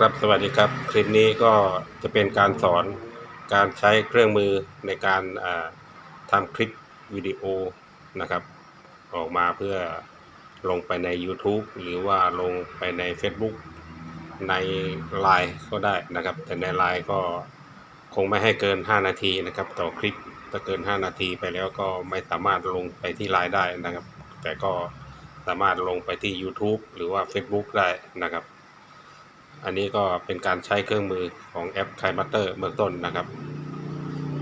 ครับสวัสดีครับ คลิปนี้ก็จะเป็นการสอนการใช้เครื่องมือในการทำคลิปวิดีโอนะครับ ออกมาเพื่อลงไปใน YouTube หรือว่าลงไปใน Facebook ใน Line ก็ได้นะครับ แต่ใน Line ก็คงไม่ให้เกิน 5 นาทีนะครับ ต่อคลิปถ้าเกิน 5 นาทีไปแล้วก็ไม่สามารถลงไปที่ Line ได้นะครับ แต่ก็สามารถลงไปที่ YouTube หรือว่า Facebook ได้นะครับ อันนี้ก็เป็นการใช้เครื่องมือของแอป k ค m มัตเตอร์เบื้องต้นนะครับ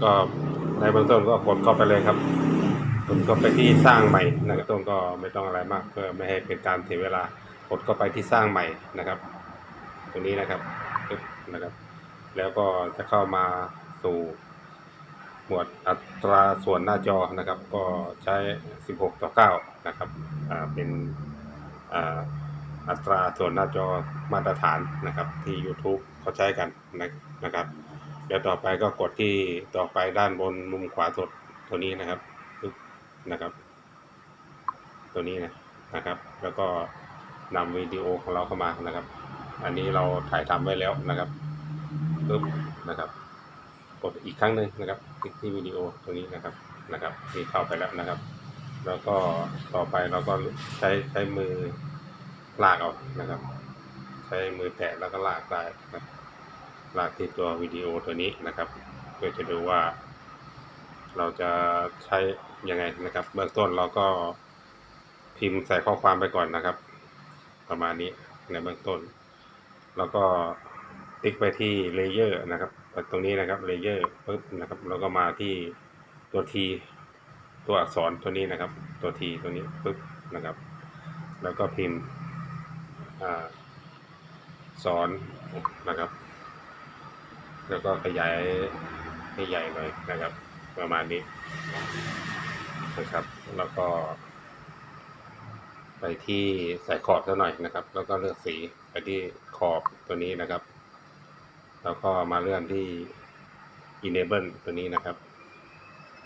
ก็ในเบื้องต้นก็กดเข้าไปเลยครับกดเข้าไปที่สร้างใหม่นะครับต้นก็ไม่ต้องอะไรมากเพื่อไม่ให้เป็นการเสียเวลากดเข้าไปที่สร้างใหม่นะครับ ตรงนี้นะครับปึ๊บนะครับ แล้วก็จะเข้ามาสู่หมวดอัตราส่วนหน้าจอนะครับ ก็ใช้ 16 ต่อ 9 นะครับ อ่า เป็น อ่า อัตราส่วนหน้าจอมาตรฐานนะครับ ที่ YouTube เขาใช้กันนะนะครับ เดี๋ยวต่อไปก็กดที่ต่อไปด้านบนมุมขวาสุดตัวนี้นะครับนะครับ ตัวนี้นะนะครับ แล้วก็นำวิดีโอของเราเข้ามานะครับ อันนี้เราถ่ายทำไว้แล้วนะครับปึ๊บนะครับ กดอีกครั้งหนึ่งนะครับคลิกที่วิดีโอตรงนี้นะครับนะครับนี่เข้าไปแล้วนะครับ แล้วก็ต่อไปเราก็ใช้ใช้มือ ลากเอานะครับ ใช้มือแตะแล้วก็ลากได้นะลากที่ตัววิดีโอตัวนี้นะครับ เพื่อจะดูว่า เราจะใช้ยังไงนะครับ เบื้องต้นเราก็พิมพ์ใส่ข้อความไปก่อนนะครับ ประมาณนี้ในเบื้องต้น แล้วก็ติ๊กไปที่เลเยอร์นะครับตรงนี้นะครับเลเยอร์ปุ๊บนะครับแล้วก็มาที่ตัวทีตัวอักษรตัวนี้นะครับ ตัวทีตัวนี้ปุ๊บนะครับ แล้วก็พิมพ์ สอนนะครับ แล้วก็ขยายให้ใหญ่หน่อยนะครับ ประมาณนี้นะครับ แล้วก็ ไปที่ใส่ขอบซะหน่อยนะครับ แล้วก็เลือกสีไปที่ขอบตัวนี้นะครับ แล้วก็มาเลื่อนที่ enable ตัวนี้นะครับ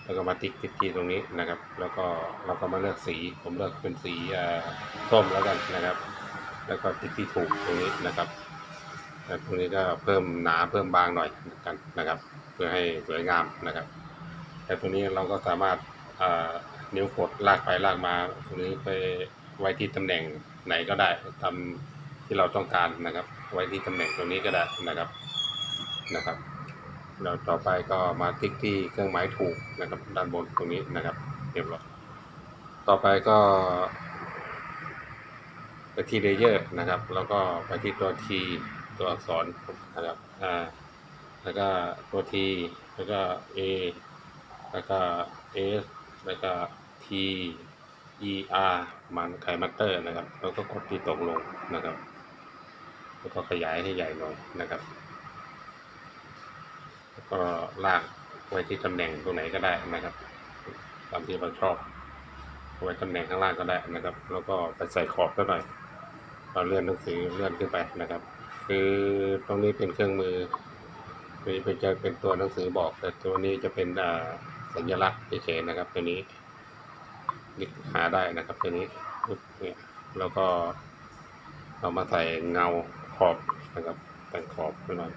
แล้วก็มาติ๊กติ๊กที่ตรงนี้นะครับ แล้วก็เราก็มาเลือกสี ผมเลือกเป็นสีส้มแล้วกันนะครับ แล้วก็ติ๊กที่ถูกตรงนี้นะครับแล้วตรงนี้ก็เพิ่มหนาเพิ่มบางหน่อยกันนะครับ เพื่อให้สวยงามนะครับ แต่ตรงนี้เราก็สามารถอ่านิ้วกดลากไปลากมาตรงนี้ไปไว้ที่ตำแหน่งไหนก็ได้ตามที่เราต้องการนะครับ ไว้ที่ตำแหน่งตรงนี้ก็ได้นะครับนะครับแล้วต่อไปก็มาติ๊กที่เครื่องหมายถูกนะครับด้านบนตรงนี้นะครับเรียบร้อยต่อไปก็ ไปที่เลเยอร์นะครับ แล้วก็ไปที่ตัว T ตัวอักษรนะครับอ่าแล้วก็ตัว T แล้วก็ A แล้วก็ S แล้วก็ T E R มันไขมัตเตอร์นะครับ แล้วก็กดที่ตกลงนะครับ แล้วก็ขยายให้ใหญ่หน่อยนะครับ แล้วก็ลากไว้ที่ตำแหน่งตรงไหนก็ได้นะครับตามที่เราชอบไว้ตำแหน่งข้างล่างก็ได้นะครับ แล้วก็ไปใส่ขอบก็หน่อย เราเลื่อนหนังสือเลื่อนขึ้นไปนะครับ คือตรงนี้เป็นเครื่องมือตัวนี้เป็นจะเป็นตัวหนังสือบอก แต่ตัวนี้จะเป็นอ่าสัญลักษณ์เฉยๆนะครับ ตัวนี้หาได้นะครับตัวนี้เนี่ยแล้วก็เรามาใส่เงาขอบนะครับแต่งขอบขึ้นมา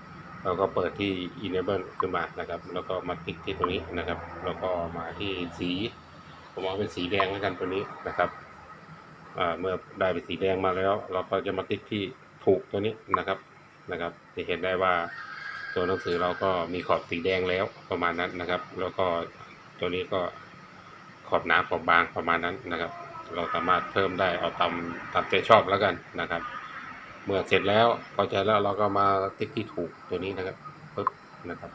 เราก็เปิดที่ enable ขึ้นมานะครับ แล้วก็มาติ๊กที่ตรงนี้นะครับ แล้วก็มาที่สี ผมเอาเป็นสีแดงแล้วกันตัวนี้นะครับ เมื่อได้เป็นสีแดงมาแล้ว เราก็จะมาติ๊กที่ถูกตัวนี้นะครับนะครับ จะเห็นได้ว่าตัวหนังสือเราก็มีขอบสีแดงแล้วประมาณนั้นนะครับ แล้วก็ตัวนี้ก็ขอบหนาขอบบางประมาณนั้นนะครับ เราสามารถเพิ่มได้เอาตามตามใจชอบแล้วกันนะครับ เมื่อเสร็จแล้วพอใจแล้วเราก็มาติ๊กที่ถูกตัวนี้นะครับปึ๊บนะครับ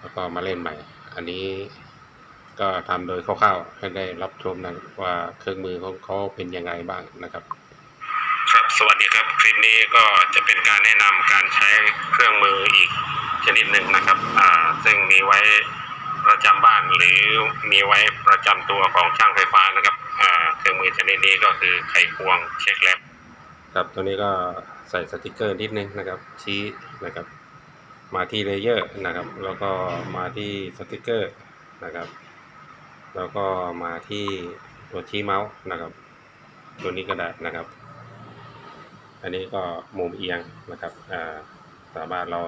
แล้วก็มาเล่นใหม่ อันนี้ ก็ทำโดยคร่าวๆให้ได้รับชมนะว่าเครื่องมือของเขาเป็นยังไงบ้างนะครับ ครับสวัสดีครับคลิปนี้ก็จะเป็นการแนะนำการใช้เครื่องมืออีกชนิดหนึ่งนะครับอ่าซึ่งมีไว้ประจำบ้านหรือมีไว้ประจำตัวของช่างไฟฟ้านะครับอ่าเครื่องมือชนิดนี้ก็คือไขควงเช็คแลบครับตัวนี้ก็ใส่สติกเกอร์นิดนึงนะครับชี้นะครับ มาที่เลเยอร์นะครับ แล้วก็มาที่สติกเกอร์นะครับ แล้วก็มาที่ตัวชี้เมาส์นะครับ ตัวนี้ก็ได้นะครับ อันนี้ก็มุมเอียงนะครับสามารถเรา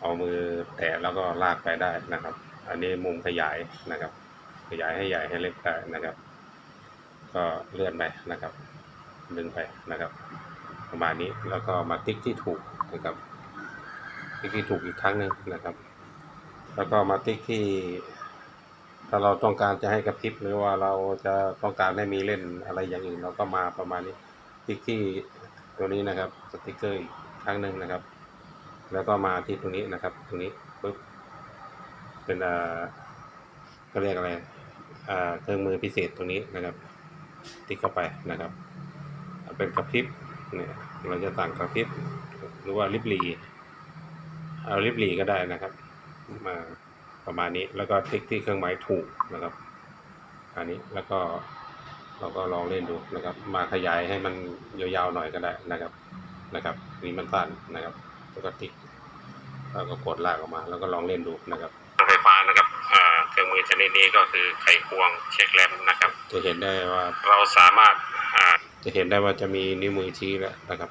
เอามือแตะแล้วก็ลากไปได้นะครับ อันนี้มุมขยายนะครับ ขยายให้ใหญ่ให้เล็กได้นะครับ ก็เลื่อนไปนะครับ ดึงไปนะครับ ประมาณนี้แล้วก็มาติ๊กที่ถูกนะครับติ๊กที่ถูกอีกครั้งหนึ่งนะครับ แล้วก็มาติ๊กที่ ถ้าเราต้องการจะให้กระพริบหรือว่าเราจะต้องการให้มีเล่นอะไรอย่างอื่นเราก็มาประมาณนี้ติ๊กที่ตัวนี้นะครับสติ๊กเกอร์อีกครั้งหนึ่งนะครับ แล้วก็มาที่ตรงนี้นะครับ ตรงนี้ปุ๊บเป็นอ่าก็เรียกอะไรอ่าเครื่องมือพิเศษตรงนี้นะครับ ติ๊กเข้าไปนะครับ เป็นกระพริบเนี่ยเราจะสั่งกระพริบหรือว่าลิบหลีเอาลิบหลีก็ได้นะครับมา ประมาณนี้แล้วก็ติ๊กที่เครื่องหมายถูกนะครับ อันนี้แล้วก็เราก็ลองเล่นดูนะครับ มาขยายให้มันยาวๆหน่อยก็ได้นะครับนะครับนี่มันสั้นนะครับแล้วก็ติ๊กแล้วก็กดลากออกมา แล้วก็ลองเล่นดูนะครับไฟฟ้านะครับอ่าเครื่องมือชนิดนี้ก็คือไขควงเช็คแรมนะครับ จะเห็นได้ว่าเราสามารถอ่าจะเห็นได้ว่าจะมีนิ้วมือชี้แล้วนะครับ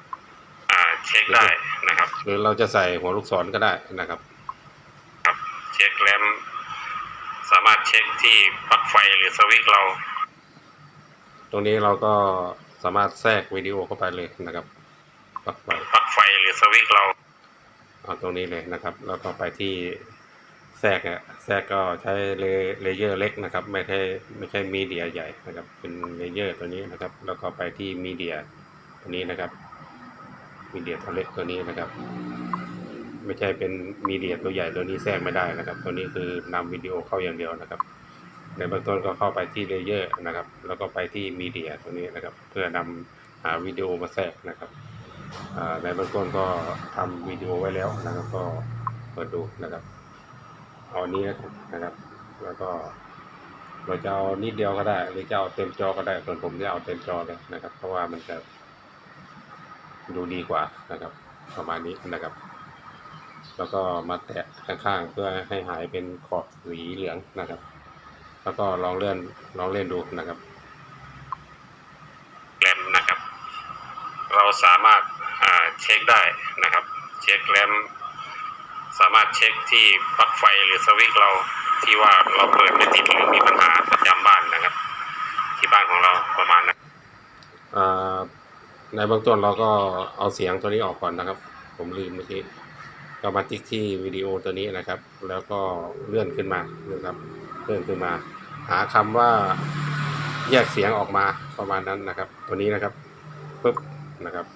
อ่าเช็คได้นะครับ หรือเราจะใส่หัวลูกศรก็ได้นะครับเช็ค แรมสามารถเช็คที่ปลั๊กไฟหรือสวิตช์เรา ตรงนี้เราก็สามารถแทรกวิดีโอเข้าไปเลยนะครับปลั๊กไฟปลั๊กไฟหรือสวิตช์เราเอาตรงนี้เลยนะครับ แล้วก็ไปที่แทรกอะแทรกก็ใช้เลเลเยอร์เล็กนะครับ ไม่ใช่ไม่ใช่มีเดียใหญ่นะครับ เป็นเลเยอร์ตัวนี้นะครับ แล้วก็ไปที่มีเดียตัวนี้นะครับมีเดียตัวเล็กตัวนี้นะครับ ไม่ใช่เป็นมีเดียตัวใหญ่ตัวนี้แทรกไม่ได้นะครับ ตัวนี้คือนำวิดีโอเข้าอย่างเดียวนะครับ ในเบื้องต้นก็เข้าไปที่เลเยอร์นะครับ แล้วก็ไปที่มีเดียตัวนี้นะครับ เพื่อนำหาวิดีโอมาแทรกนะครับในเบื้องต้นก็ทำวิดีโอไว้แล้วนะครับ ก็เปิดดูนะครับเอาอันนี้นะครับ แล้วก็เราจะเอานิดเดียวก็ได้หรือจะเอาเต็มจอก็ได้ส่วนผมจะเอาเต็มจอเลยนะครับ เพราะว่ามันจะดูดีกว่านะครับ ประมาณนี้นะครับ แล้วก็มาแตะข้างๆเพื่อให้หายเป็นขอบสีเหลืองนะครับ แล้วก็ลองเลื่อนลองเล่นดูนะครับแรมนะครับ เราสามารถอ่าเช็คได้นะครับ เช็คแรมสามารถเช็คที่ปลั๊กไฟหรือสวิตช์เราที่ว่าเราเปิดไม่ติดหรือมีปัญหาประจำบ้านนะครับ ที่บ้านของเราประมาณนั้นอ่าในเบื้องต้นเราก็เอาเสียงตัวนี้ออกก่อนนะครับ ผมลืมเมื่อกี้ ก็มาติ๊กที่วิดีโอตัวนี้นะครับ แล้วก็เลื่อนขึ้นมานะครับ เลื่อนขึ้นมา หาคำว่าแยกเสียงออกมาประมาณนั้นนะครับ ตัวนี้นะครับปุ๊บนะครับ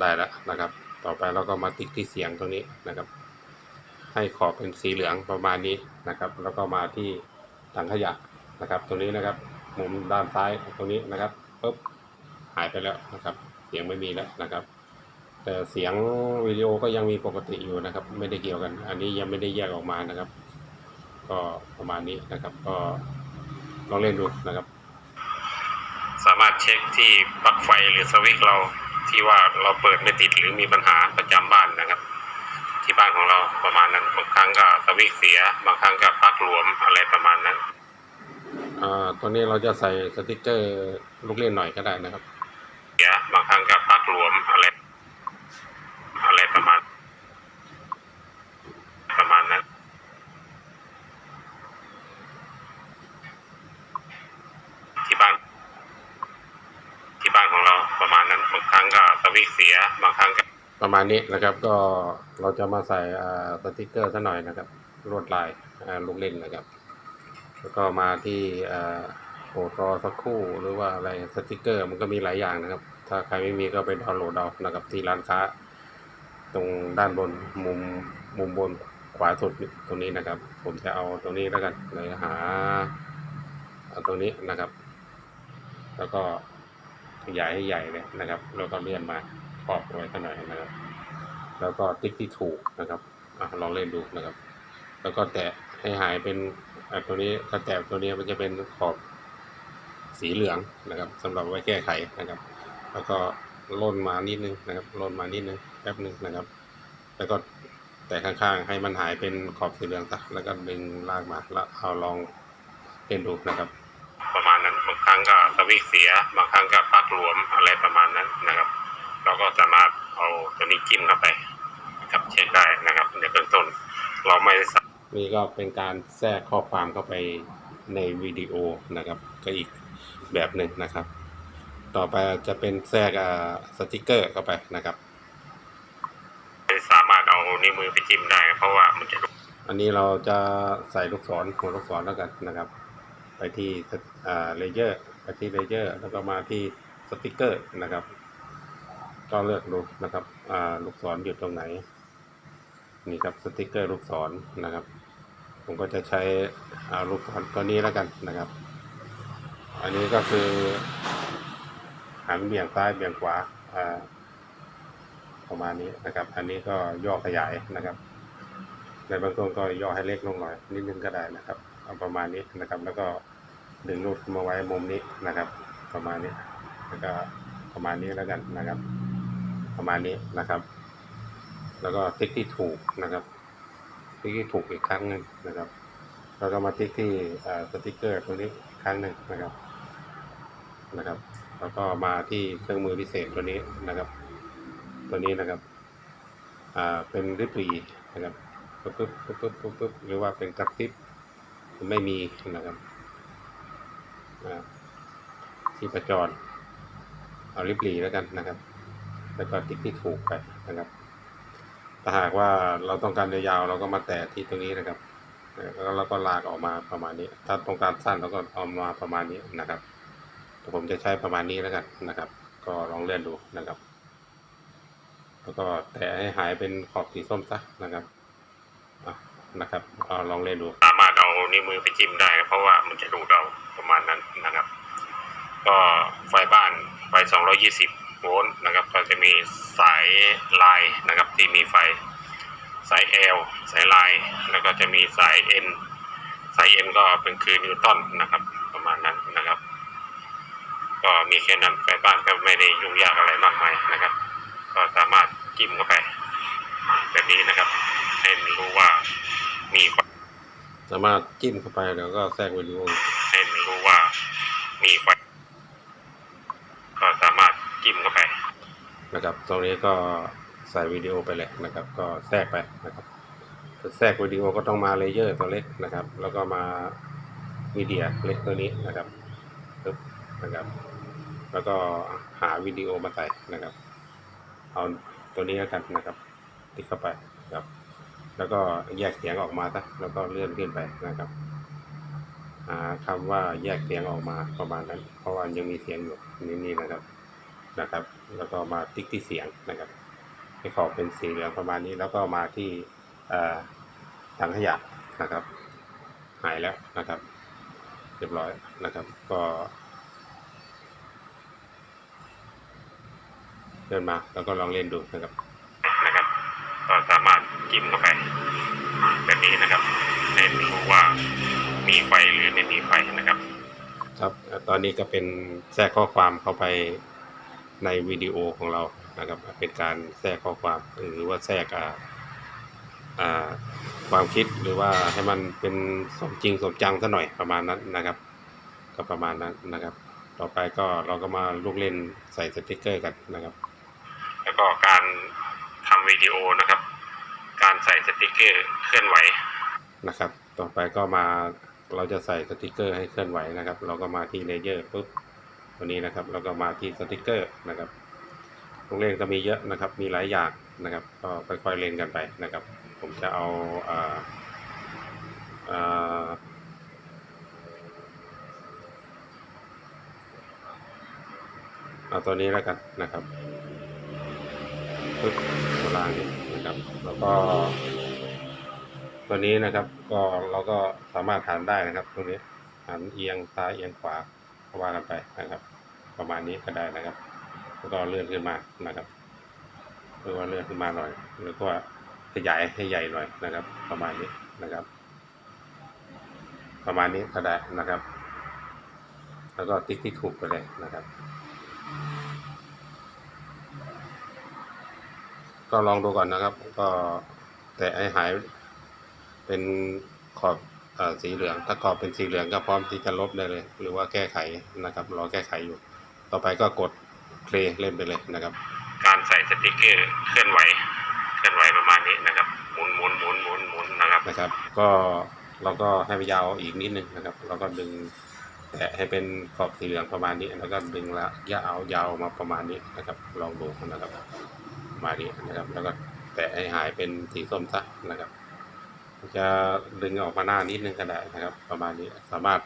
ได้แล้วนะครับ ต่อไปเราก็มาติ๊กที่เสียงตรงนี้นะครับ ให้ขอบเป็นสีเหลืองประมาณนี้นะครับ แล้วก็มาที่ถังขยะนะครับ ตรงนี้นะครับมุมด้านซ้ายตรงนี้นะครับปุ๊บหายไปแล้วนะครับเสียงไม่มีแล้วนะครับ แต่เสียงวิดีโอก็ยังมีปกติอยู่นะครับ ไม่ได้เกี่ยวกัน อันนี้ยังไม่ได้แยกออกมานะครับ ก็ประมาณนี้นะครับ ก็ลองเล่นดูนะครับ สามารถเช็คที่ปลั๊กไฟหรือสวิตช์เราที่ว่าเราเปิดไม่ติดหรือมีปัญหาประจำบ้านนะครับ ที่บ้านของเราประมาณนั้นบางครั้งก็สวิตช์เสีย บางครั้งก็ปลั๊กหลวมอะไรประมาณนั้นอ่าตัวนี้เราจะใส่สติกเกอร์ลูกเล่นหน่อยก็ได้นะครับเสียบางครั้งก็ปลั๊กหลวมอะไรอะไรประมาณ ประมาณนั้น ที่บ้าน ที่บ้านของเราประมาณนั้นบางค วิตช์เสียบางครั้งประมาณนี้นะครับ ก็เราจะมาใส่สติกเกอร์ซะหน่อยนะครับลวดลายลูกเล่นนะครับ แล้วก็มาที่อ่าโปรรอสักครู่หรือว่าอะไรสติกเกอร์มันก็มีหลายอย่างนะครับ ถ้าใครไม่มีก็ไปดาวน์โหลดเอานะครับที่ร้านค้า ตรงด้านบนมุมมุมบนขวาสุดตรงนี้นะครับ ผมจะเอาตรงนี้แล้วกันเลยหาเอาตรงนี้นะครับ แล้วก็ ยายให้ใหญ่เลยนะครับ แล้วก็เลื่อนมาครอบไว้ข้างหน่อยนะครับ แล้วก็ติ๊กที่ถูกนะครับอลองเล่นดูนะครับ แล้วก็แตะให้หายเป็นตัวนี้ถ้าแตะตัวนี้มันจะเป็นขอบสีเหลืองนะครับสำหรับไว้แก้ไขนะครับ แล้วก็ล่นมานิดนึงนะครับล่นมานิดนึงแป๊บนึงนะครับ แล้วก็แต่ข้างๆให้มันหายเป็นขอบสีเหลืองซะแล้วก็ดึงลากมาแล้วเอาลองเล่นดูนะครับ ประมาณนั้นบางครั้งก็สวิ สีย บางครั้งก็ปลั๊กหลวมอะไรประมาณนั้นนะครับ เราก็สามารถเอาตัวนี้จิ้มเข้าไปนะครับเช็คได้นะครับในเบื้องต้น เราไม่ได้ใส่นี่ก็เป็นการแทรกข้อความเข้าไปในวิดีโอนะครับ ก็อีกแบบหนึ่งนะครับ ต่อไปจะเป็นแทรกอ่าสติกเกอร์เข้าไปนะครับสามารถเอานิ้วมือไปจิ้มได้เพราะว่ามันจะอันนี้เราจะใส่ลูกศรหัวลูกศรแล้วกันนะครับ ไปที่อ่าเลเยอร์ ไปที่เลเยอร์แล้วก็มาที่สติกเกอร์นะครับ ก็เลือกดูนะครับอ่าลูกศรอยู่ตรงไหน นี่ครับสติกเกอร์ลูกศรนะครับ ผมก็จะใช้อ่าลูกศรตัวนี้แล้วกันนะครับ อันนี้ก็คือหันเบี่ยงซ้ายเบี่ยงขวาอ่าประมาณนี้นะครับ อันนี้ก็ย่อขยายนะครับ ในบางต้นก็ย่อให้เล็กลงหน่อยนิดนึงก็ได้นะครับเอาประมาณนี้นะครับแล้วก็ ดึงรูดขึ้นมาไว้มุมนี้นะครับ ประมาณนี้แล้วก็ประมาณนี้แล้วกันนะครับ ประมาณนี้นะครับ แล้วก็ติ๊กที่ถูกนะครับ ติ๊กที่ถูกอีกครั้งหนึ่งนะครับ แล้วก็มาติ๊กที่สติกเกอร์ตรงนี้ครั้งหนึ่งนะครับนะครับ แล้วก็มาที่เครื่องมือพิเศษตัวนี้นะครับ ตัวนี้นะครับอ่าเป็นริบรีนะครับปุ๊บปุ๊บปุ๊บปุ๊บปุ๊บหรือว่าเป็นกระซิบไม่มีนะครับ ที่ประจร เอาริบรีแล้วกันนะครับ แล้วก็ติ๊กที่ถูกไปนะครับ ถ้าหากว่าเราต้องการยาวๆเราก็มาแตะที่ตรงนี้นะครับ แล้วเราก็ลากออกมาประมาณนี้ ถ้าต้องการสั้นเราก็เอามาประมาณนี้นะครับแต่ผมจะใช้ประมาณนี้แล้วกันนะครับ ก็ลองเลื่อนดูนะครับ แล้วก็แตะให้หายเป็นขอบสีส้มซะนะครับนะครับเอาลองเล่นดูสามารถเอา นิ้วมือไปจิ้มได้ เพราะว่ามันจะดูดเอาประมาณนั้นนะครับ ก็ไฟบ้านไฟ 220 โวลต์นะครับ ก็จะมีสายลายนะครับที่มีไฟสาย L สายลาย แล้วก็จะมีสาย N สาย N ก็เป็นคือนิวตันนะครับประมาณนั้นนะครับ ก็มีแค่นั้นไฟบ้านก็ไม่ได้ยุ่งยากอะไรมากมายนะครับ ก็สามารถจิ้มเข้าไปแบบนี้นะครับให้รู้ว่ามีไฟ สามารถจิ้มเข้าไปแล้วก็แทรกวิดีโอให้รู้ว่ามีไฟก็สามารถจิ้มเข้าไปนะครับ ตรงนี้ก็ใส่วิดีโอไปเลยนะครับ ก็แทรกไปนะครับถ้าแทรกวิดีโอก็ต้องมาเลเยอร์ตัวเล็กนะครับ แล้วก็มามีเดียเล็กตัวนี้นะครับปึ๊บนะครับ แล้วก็หาวิดีโอมาใส่นะครับ เอาตัวนี้แล้วกันนะครับ ติ๊กเข้าไปครับ แล้วก็แยกเสียงออกมาซะแล้วก็เลื่อนขึ้นไปนะครับหาคำว่าแยกเสียงออกมาประมาณนั้น เพราะว่ายังมีเสียงอยู่นี่นี่นะครับนะครับ แล้วก็มาติ๊กที่เสียงนะครับให้ขอบเป็นสีเหลืองประมาณนี้ แล้วก็มาที่อ่าถังขยะนะครับ หายแล้วนะครับ เรียบร้อยนะครับ ก็เดินมาแล้วก็ลองเล่นดูนะครับนะครับก็สามารถ จิ้มเข้าไปแบบนี้นะครับให้รู้ว่ามีไฟหรือไม่มีไฟนะครับ ครับตอนนี้ก็เป็นแทรกข้อความเข้าไปในวิดีโอของเรานะครับ เป็นการแทรกข้อความหรือว่าแทรกอ่าอ่าความคิดหรือว่าให้มันเป็นสมจริงสมจังซะหน่อยประมาณนั้นนะครับ ก็ประมาณนั้นนะครับ ต่อไปก็เราก็มาลูกเล่นใส่สติกเกอร์กันนะครับ แล้วก็การทำวิดีโอนะครับ การใส่สติกเกอร์เคลื่อนไหวนะครับ ต่อไปก็มาเราจะใส่สติกเกอร์ให้เคลื่อนไหวนะครับ เราก็มาที่เลเยอร์ปุ๊บตัวนี้นะครับ เราก็มาที่สติกเกอร์นะครับลูกเล่นก็มีเยอะนะครับ มีหลายอย่างนะครับ ก็ค่อยๆเล่นกันไปนะครับ ผมจะเอาอ่าอ่าเอาตัวนี้แล้วกันนะครับ ปึ๊บตัวล่างนี้นะครับ แล้วก็ ตัวนี้นะครับ ก็เราก็สามารถหันได้นะครับ ตรงนี้หันเอียงซ้ายเอียงขวาก็ว่ากันไปนะครับ ประมาณนี้ก็ได้นะครับ แล้วก็เลื่อนขึ้นมานะครับหรือว่าเลื่อนขึ้นมาหน่อยหรือว่าขยายให้ใหญ่หน่อยนะครับ ประมาณนี้นะครับ ประมาณนี้ก็ได้นะครับ แล้วก็ติ๊กที่ถูกไปเลยนะครับ ก็ลองดูก่อนนะครับ ก็แต่ให้หายเป็นขอบเออสีเหลือง ถ้าขอบเป็นสีเหลืองก็พร้อมที่จะลบได้เลย หรือว่าแก้ไขนะครับ รอแก้ไขอยู่ ต่อไปก็กดเพลย์เล่นไปเลยนะครับ การใส่สติกเกอร์เคลื่อนไหว เคลื่อนไหวประมาณนี้นะครับ หมุนหมุนหมุนหมุนหมุนนะครับนะครับ ก็เราก็ให้มันยาวอีกนิดนึงนะครับ เราก็ดึงแตะให้เป็นขอบสีเหลืองประมาณนี้ แล้วก็ดึงละยาวยาวมาประมาณนี้นะครับ ลองดูนะครับประ มาณนี้นะครับ แล้วก็แตะให้หายเป็นสีส้มซะนะครับ จะดึงออกมาหน้านิดนึงก็ได้นะครับ ประมาณนี้สามารถ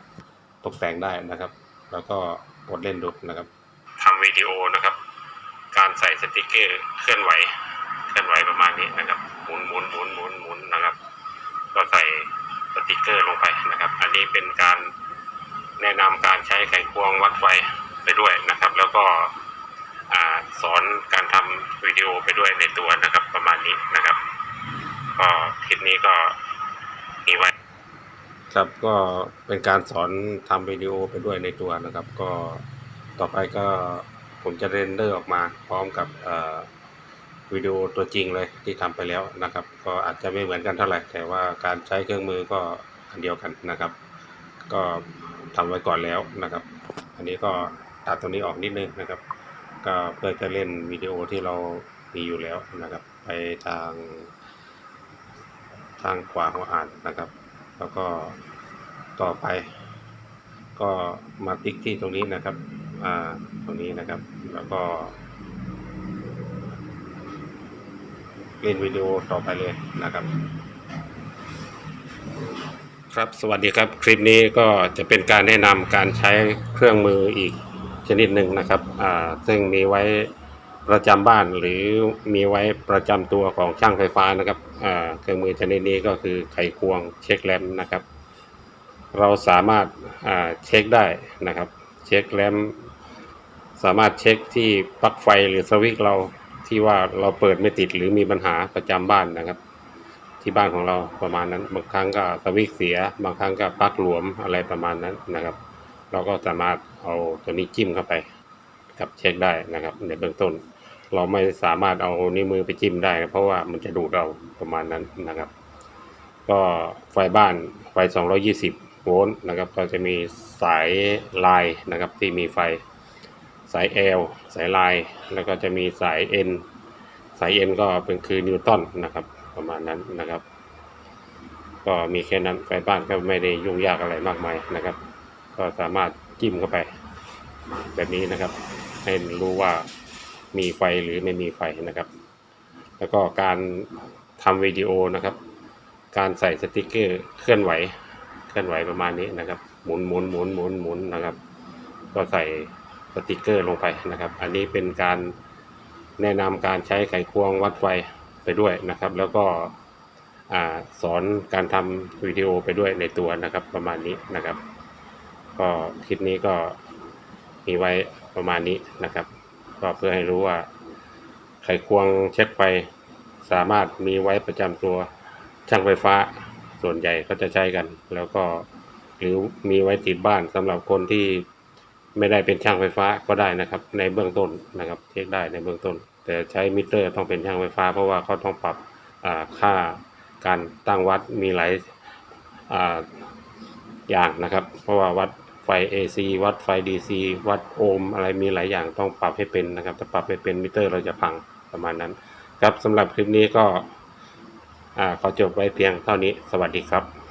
ตกแต่งได้นะครับ แล้วก็กดเล่นดูนะครับทำวิดีโอนะครับ การใส่สติกเกอร์เคลื่อนไหว เคลื่อนไหวประมาณนี้นะครับ หมุนหมุนหมุนหมุนหมุนนะครับ ก็ใส่สติกเกอร์ลงไปนะครับ อันนี้เป็นการแนะนำการใช้ไขควงวัดไฟไปด้วยนะครับ แล้วก็ สอนการทำวิดีโอไปด้วยในตัวนะครับ ประมาณนี้นะครับ ก็คลิปนี้ก็มีไว้ ครับก็เป็นการสอนทำวิดีโอไปด้วยในตัวนะครับ ก็ต่อไปก็ผมจะเรนเดอร์ออกมาพร้อมกับวิดีโอตัวจริงเลยที่ทำไปแล้วนะครับ ก็อาจจะไม่เหมือนกันเท่าไหร่ แต่ว่าการใช้เครื่องมือก็อันเดียวกันนะครับ ก็ทำไว้ก่อนแล้วนะครับ อันนี้ก็ตัดตรงนี้ออกนิดนึงนะครับ ก็เพื่อจะเล่นวิดีโอที่เรามีอยู่แล้วนะครับ ไปทาง ทางขวาของอ่านนะครับ แล้วก็ต่อไป ก็มาติ๊กที่ตรงนี้นะครับอ่าตรงนี้นะครับ แล้วก็ เล่นวิดีโอต่อไปเลยนะครับครับ สวัสดีครับ คลิปนี้ก็จะเป็นการแนะนำการใช้เครื่องมืออีก ชนิดหนึ่งนะครับอ่าซึ่งมีไว้ประจำบ้านหรือมีไว้ประจำตัวของช่างไฟฟ้านะครับเครื่องมือชนิดนี้ก็คือไขควงเช็คแรมนะครับ เราสามารถอ่าเช็คได้นะครับ เช็คแรมสามารถเช็คที่ปลั๊กไฟหรือสวิตช์เราที่ว่าเราเปิดไม่ติดหรือมีปัญหาประจำบ้านนะครับ ที่บ้านของเราประมาณนั้น บางครั้งก็สวิตช์เสีย บางครั้งก็ปลั๊กหลวมอะไรประมาณนั้นนะครับ เราก็สามารถเอาตัวนี้จิ้มเข้าไปกับเช็คได้นะครับ ในเบื้องต้น เราไม่สามารถเอานิ้วมือไปจิ้มได้นะเพราะว่ามันจะดูดเราประมาณนั้นนะครับ ก็ไฟบ้านไฟ 220 โวลต์นะครับ ก็จะมีสายลายนะครับที่มีไฟสาย L สายลาย แล้วก็จะมีสาย N สาย N ก็เป็นคือนิวตันนะครับประมาณนั้นนะครับ ก็มีแค่นั้นไฟบ้านก็ไม่ได้ยุ่งยากอะไรมากมายนะครับ ก็สามารถจิ้มเข้าไป แบบนี้นะครับ ให้รู้ว่ามีไฟหรือไม่มีไฟนะครับ แล้วก็การทำวิดีโอนะครับ การใส่สติกเกอร์เคลื่อนไหว เคลื่อนไหวประมาณนี้นะครับ หมุนหมุนหมุนหมุนหมุนนะครับ ก็ใส่สติกเกอร์ลงไปนะครับ อันนี้เป็นการแนะนำการใช้ไขควงวัดไฟไปด้วยนะครับ แล้วก็อสอนการทำวิดีโอไปด้วยในตัวนะครับประมาณนี้นะครับ ก็คลิปนี้ก็มีไว้ประมาณนี้นะครับ ก็เพื่อให้รู้ว่าไขควงเช็คไฟสามารถมีไว้ประจำตัวช่างไฟฟ้าส่วนใหญ่ก็จะใช้กัน แล้วก็หรือมีไว้ติดบ้านสำหรับคนที่ไม่ได้เป็นช่างไฟฟ้าก็ได้นะครับ ในเบื้องต้นนะครับเช็คได้ในเบื้องต้น แต่ใช้มิเตอร์ต้องเป็นช่างไฟฟ้า เพราะว่าเขาต้องปรับค่าการตั้งวัดมีหลายอาอย่างนะครับ เพราะว่าวัด ไฟ AC วัดไฟ DC วัดโอห์มอะไรมีหลายอย่างต้องปรับให้เป็นนะครับ ถ้าปรับไม่เป็นมิเตอร์เราจะพังประมาณนั้น ครับสำหรับคลิปนี้ก็อ่าขอจบไว้เพียงเท่านี้สวัสดีครับ